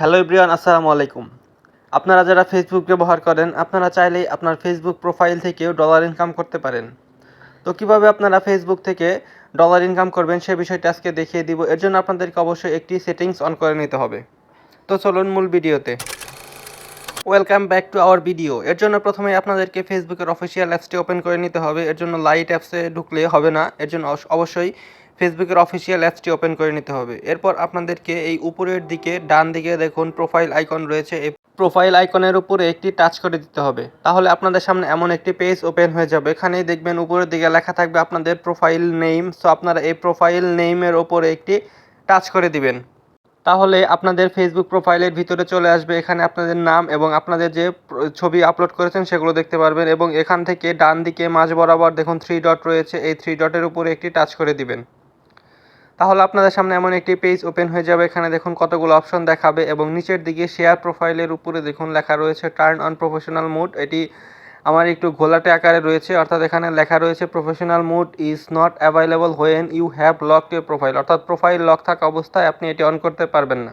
Hello ইব্রিয়ান আসসালামু আলাইকুম। আপনারা যারা ফেসবুক ব্যবহার করেন, আপনারা চাইলেই আপনার ফেসবুক প্রোফাইল থেকেও ডলার ইনকাম করতে পারেন। তো কীভাবে আপনারা ফেসবুক থেকে ডলার ইনকাম করবেন সে বিষয়টা আজকে দেখিয়ে দিব। এর জন্য আপনাদেরকে অবশ্যই একটি সেটিংস অন করে নিতে হবে। তো চলুন মূল ভিডিওতে। Welcome back to our video এর জন্য প্রথমে আপনাদেরকে ফেসবুকের অফিসিয়াল অ্যাপসটি ওপেন করে নিতে হবে। এর জন্য লাইট অ্যাপসে ঢুকলে হবে না। এর জন্য অবশ্যই ফেসবুকের অফিসিয়াল অ্যাপসটি ওপেন করে নিতে হবে। এরপর আপনাদেরকে এই উপরের দিকে, ডান দিকে দেখুন প্রোফাইল আইকন রয়েছে। এই প্রোফাইল আইকনের উপরে একটি টাচ করে দিতে হবে। তাহলে আপনাদের সামনে এমন একটি পেজ ওপেন হয়ে যাবে। এখানেই দেখবেন উপরের দিকে লেখা থাকবে আপনাদের প্রোফাইল নেম সো আপনারা এই প্রোফাইল নেইমের ওপরে একটি টাচ করে দিবেন। তাহলে আপনাদের ফেসবুক প্রোফাইলের ভিতরে চলে আসবে। এখানে আপনাদের নাম এবং আপনাদের যে ছবি আপলোড করেছেন সেগুলো দেখতে পারবেন এবং এখান থেকে ডান দিকে মাঝ বরাবর দেখুন থ্রি ডট রয়েছে। এই থ্রি ডটের উপরে একটি টাচ করে দিবেন। তাহলে আপনাদের সামনে এমন একটি পেজ ওপেন হয়ে যাবে। এখানে দেখুন কতগুলো অপশন দেখাবে এবং নিচের দিকে শেয়ার প্রোফাইলের উপরে দেখুন লেখা রয়েছে টার্ন অন প্রফেশনাল মুড এটি আমার একটু ঘোলাটে আকারে রয়েছে, অর্থাৎ এখানে লেখা রয়েছে professional mode is not available when you have lock your profile অর্থাৎ প্রোফাইল লক থাকা অবস্থায় আপনি এটি অন করতে পারবেন না।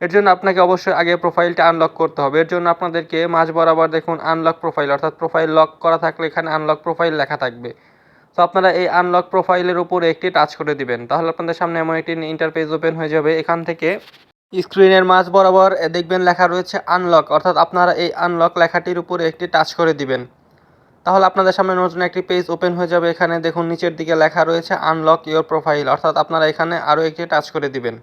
এর জন্য আপনাকে অবশ্যই আগে প্রোফাইলটা আনলক করতে হবে। এর জন্য আপনাদেরকে মাঝ বরাবর দেখুন আনলক প্রোফাইল অর্থাৎ প্রোফাইল লক করা থাকলে এখানে আনলক প্রোফাইল লেখা থাকবে। তো আপনারা এই আনলক প্রোফাইলের উপরে একটি টাচ করে দিবেন। তাহলে আপনাদের সামনে এমন একটি ইন্টারপেজ ওপেন হয়ে যাবে। এখান থেকে স্ক্রিনের মাঝ বরাবর দেখবেন লেখা রয়েছে আনলক অর্থাৎ আপনারা এই আনলক লেখাটির উপরে একটি টাচ করে দিবেন। তাহলে আপনাদের সামনে নতুন একটি পেজ ওপেন হয়ে যাবে। এখানে দেখুন, নিচের দিকে লেখা রয়েছে আনলক ইওর প্রোফাইল অর্থাৎ আপনারা এখানে আরও একটি টাচ করে দিবেন।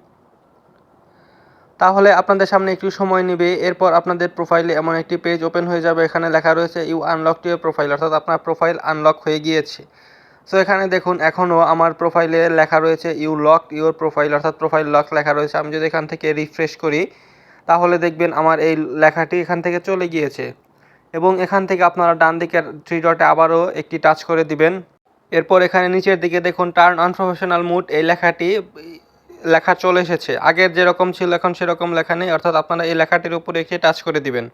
তাহলে আপনাদের সামনে একটু সময় নেবে। এরপর আপনাদের প্রোফাইলে এমন একটি পেজ ওপেন হয়ে যাবে। এখানে লেখা রয়েছে ইউ আনলক ইউর প্রোফাইল অর্থাৎ আপনার প্রোফাইল আনলক হয়ে গিয়েছে। সো এখানে দেখুন, এখনও আমার প্রোফাইলে লেখা রয়েছে ইউ লক ইউর প্রোফাইল অর্থাৎ প্রোফাইল লক লেখা রয়েছে। আমি যদি এখান থেকে রিফ্রেশ করি, তাহলে দেখবেন আমার এই লেখাটি এখান থেকে চলে গিয়েছে। এবং এখান থেকে আপনারা ডান দিকের থ্রি ডটে আবারও একটি টাচ করে দিবেন। এরপর এখানে নিচের দিকে দেখুন টার্ন অন প্রফেশনাল মুড এই লেখাটি, লেখা চলে এসেছে। আগের যেরকম ছিল, এখন সেরকম লেখা নেই। অর্থাৎ আপনারা এই লেখাটির উপরে একটি টাচ করে দিবেন।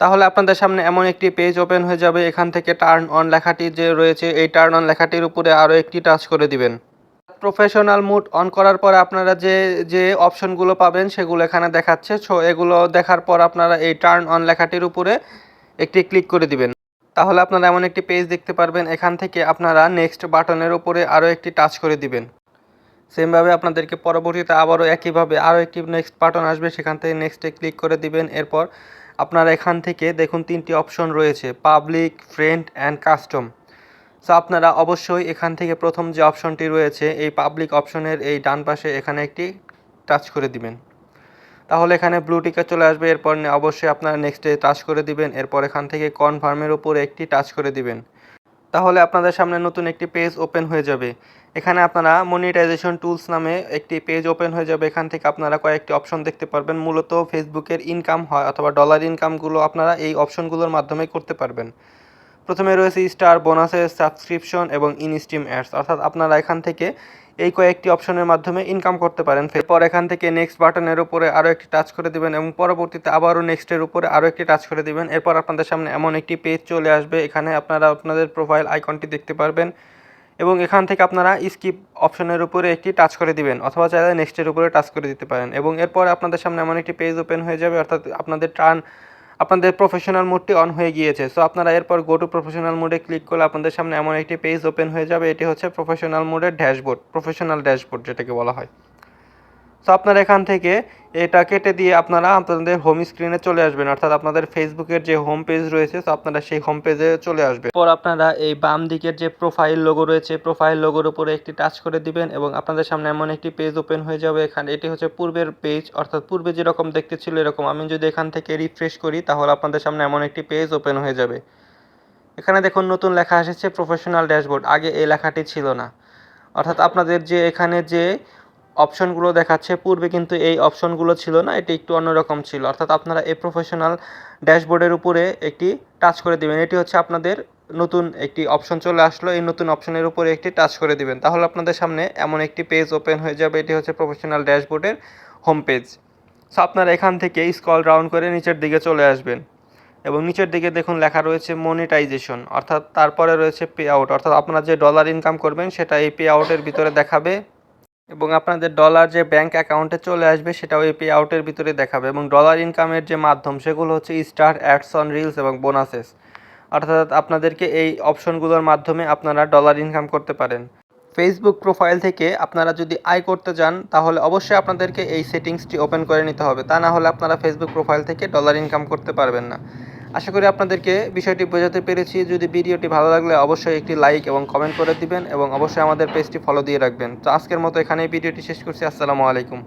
তাহলে আপনাদের সামনে এমন একটি পেজ ওপেন হয়ে যাবে, এখান থেকে টার্ন অন লেখাটি যে রয়েছে, এই টার্ন অন লেখাটির উপরে আরও একটি টাচ করে দিবেন। প্রফেশনাল মুড অন করার পরে আপনারা যে যে অপশনগুলো পাবেন সেগুলো এখানে দেখাচ্ছে। সো এগুলো দেখার পর আপনারা এই টার্ন অন লেখাটির উপরে একটি ক্লিক করে দিবেন। তাহলে আপনারা এমন একটি পেজ দেখতে পারবেন, এখান থেকে আপনারা নেক্সট বাটনের উপরে আরও একটি টাচ করে দিবেন। সেমভাবে আপনাদেরকে পরবর্তীতে আবারও একইভাবে আরও একটি নেক্সট বাটন আসবে, সেখান থেকে নেক্সটে ক্লিক করে দিবেন। এরপর আপনারা এখান থেকে দেখুন তিনটি অপশন রয়েছে public friend and custom so আপনারা অবশ্যই এখান থেকে প্রথম যে অপশনটি রয়েছে, এই পাবলিক অপশনের এই ডান পাশে এখানে একটি টাচ করে দিবেন। তাহলে এখানে ব্লু টিকে চলে আসবে, এরপর অবশ্যই আপনারা নেক্সটে টাচ করে দিবেন, এরপর এখান থেকে কনফার্মের উপরে একটি টাচ করে দিবেন। তাহলে আপনাদের সামনে নতুন একটি পেজ ওপেন হয়ে যাবে। এখানে আপনারা মনিটাইজেশন টুলস নামে একটি পেজ ওপেন হয়ে যাবে। এখান থেকে আপনারা কয়েকটি অপশন দেখতে পারবেন। মূলত ফেসবুকের ইনকাম হয় অথবা ডলার ইনকামগুলো আপনারা এই অপশনগুলোর মাধ্যমে করতে পারবেন। প্রথমে রয়েছে স্টার বোনাসের সাবস্ক্রিপশন এবং ইনস্টিম অ্যাডস অর্থাৎ আপনারা এখান থেকে এই কয়েকটি অপশনের মাধ্যমে ইনকাম করতে পারেন। এরপর এখান থেকে নেক্সট বাটনের উপরে আরও একটি টাচ করে দিবেন এবং পরবর্তীতে আবারও নেক্সটের উপরে আরও একটি টাচ করে দিবেন। এরপর আপনাদের সামনে এমন একটি পেজ চলে আসবে। এখানে আপনারা আপনাদের প্রোফাইল আইকনটি দেখতে পারবেন। এবং এখান থেকে আপনারা স্কিপ অপশনের উপরে একটি টাচ করে দিবেন, অথবা চাইলে নেক্সটের উপরে টাচ করে দিতে পারেন। এবং এরপর আপনাদের সামনে এমন একটি পেজ ওপেন হয়ে যাবে, অর্থাৎ আপনাদের টার্ন আপনাদের প্রফেশনাল মোডটি অন হয়ে গিয়েছে। সো আপনারা এরপর গো টু প্রফেশনাল মোডে ক্লিক করলে আপনাদের সামনে এমন একটি পেজ ওপেন হয়ে যাবে, এটি হচ্ছে প্রফেশনাল মোডের ড্যাশবোর্ড প্রফেশনাল ড্যাশবোর্ড যেটাকে বলা হয়। সো আপনারা এখান থেকে এটা কেটে দিয়ে আপনারা আপনাদের হোম স্ক্রিনে চলে আসবেন। অর্থাৎ আপনাদের ফেসবুকের যে হোম পেজ রয়েছে তো আপনারা সেই হোম পেজে চলে আসবেন। পর আপনারা এই বাম দিকের যে প্রোফাইল লোগো রয়েছে প্রোফাইল লোগোর উপরে একটি টাচ করে দিবেন এবং আপনাদের সামনে এমন একটি পেজ ওপেন হয়ে যাবে এখানে। এটি হচ্ছে পূর্বের পেজ অর্থাৎ পূর্বে যেরকম দেখতে ছিল এরকম। আমি যদি এখান থেকে রিফ্রেশ করি, তাহলে আপনাদের সামনে এমন একটি পেজ ওপেন হয়ে যাবে। এখানে দেখুন, নতুন লেখা এসেছে প্রফেশনাল ড্যাশবোর্ড আগে এই লেখাটি ছিল না। অর্থাৎ আপনাদের যে এখানে যে অপশনগুলো দেখাচ্ছে। পূর্বে কিন্তু এই অপশনগুলো ছিল না, এটি একটু অন্যরকম ছিল। অর্থাৎ আপনারা এই প্রফেশনাল ড্যাশবোর্ডের উপরে একটি টাচ করে দিবেন। এটি হচ্ছে আপনাদের নতুন একটি অপশন চলে আসলো। এই নতুন অপশনের উপরে একটি টাচ করে দিবেন। তাহলে আপনাদের সামনে এমন একটি পেজ ওপেন হয়ে যাবে। এটি হচ্ছে প্রফেশনাল ড্যাশবোর্ডের হোম পেজ সো আপনারা এখান থেকে স্কল ডাউন করে নিচের দিকে চলে আসবেন। এবং নিচের দিকে দেখুন লেখা রয়েছে মনিটাইজেশন অর্থাৎ তারপরে রয়েছে পে আউট অর্থাৎ আপনারা যে ডলার ইনকাম করবেন, সেটা এই পে আউটের ভিতরে দেখাবে। এবং আপনাদের ডলার যে ব্যাংক অ্যাকাউন্টে চলে আসবে, সেটাও এই পে আউটের ভিতরে দেখাবে এবং ডলার ইনকামের যে মাধ্যম, সেগুলো হচ্ছে স্টার অ্যাডস অন রিলস এবং বোনাসেস অর্থাৎ আপনাদেরকে এই অপশনগুলোর মাধ্যমে আপনারা ডলার ইনকাম করতে পারেন। ফেসবুক প্রোফাইল থেকে আপনারা যদি আয় করতে যান, তাহলে অবশ্যই আপনাদেরকে এই সেটিংসটি ওপেন করে নিতে হবে। তা না হলে আপনারা ফেসবুক প্রোফাইল থেকে ডলার ইনকাম করতে পারবেন না। আশা করি আপনাদেরকে বিষয়টি বোঝাতে পেরেছি। যদি ভিডিওটি ভালো লাগলে অবশ্যই একটি লাইক এবং কমেন্ট করে দিবেন এবং অবশ্যই আমাদের পেজটি ফলো দিয়ে রাখবেন। তো আজকের মতো এখানেই ভিডিওটি শেষ করছি। আসসালামু আলাইকুম।